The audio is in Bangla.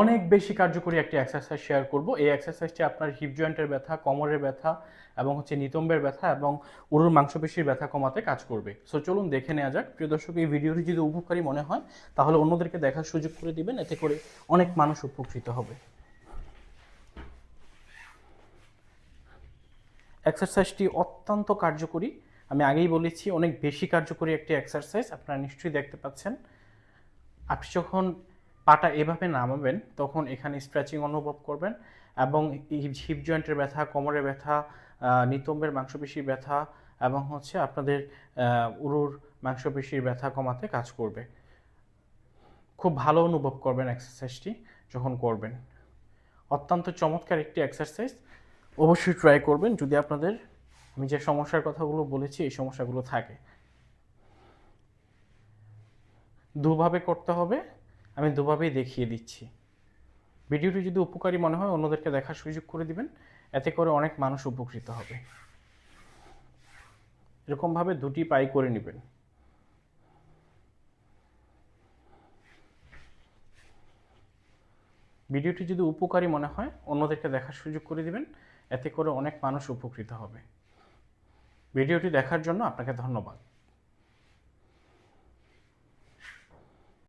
অনেক বেশি কার্যকরী একটি এক্সারসাইজ শেয়ার করব। এই এক্সারসাইজটি আপনার হিপ জয়েন্টের ব্যথা, কোমরের ব্যথা এবং হচ্ছে নিতম্বের ব্যথা এবং উরুর মাংসপেশির ব্যথা কমাতে কাজ করবে। সো চলুন দেখে নেওয়া যাক। প্রিয় দর্শক, এই ভিডিওটি যদি উপকারী মনে হয়, তাহলে অন্যদেরকে দেখার সুযোগ করে দিবেন, এতে করে অনেক মানুষ উপকৃত হবে। এক্সারসাইজটি অত্যন্ত কার্যকরী। আমি আগেই বলেছি, অনেক বেশি কার্যকরী একটি এক্সারসাইজ আপনারা নিশ্চয়ই দেখতে পাচ্ছেন। আপনি যখন পাটা এভাবে নামাবেন, তখন এখানে স্ট্রেচিং অনুভব করবেন এবং হিপ জয়েন্টের ব্যথা, কোমরের ব্যথা নিতম্বের মাংসপেশির ব্যথা এবং হচ্ছে আপনাদের উরুর মাংসপেশির ব্যথা কমাতে কাজ করবে। খুব ভালো অনুভব করবেন এক্সারসাইজটি যখন করবেন। অত্যন্ত চমৎকার একটি এক্সারসাইজ অবশ্যই ট্রাই করবেন যদি আপনাদের, আমি যে সমস্যার কথাগুলো বলেছি এই সমস্যাগুলো থাকে। দুভাবে করতে হবে আমি দুভাবেই দেখিয়ে দিচ্ছি। ভিডিওটি যদি উপকারী মনে হয়, অন্যদেরকে দেখার সুযোগ করে দিবেন। এতে করে অনেক মানুষ উপকৃত হবে। এরকমভাবে দুটি পাই করে নেবেন। ভিডিওটি যদি উপকারী মনে হয়, অন্যদেরকে দেখার সুযোগ করে দিবেন। এতে করে অনেক মানুষ উপকৃত হবে। ভিডিওটি দেখার জন্য আপনাকে ধন্যবাদ।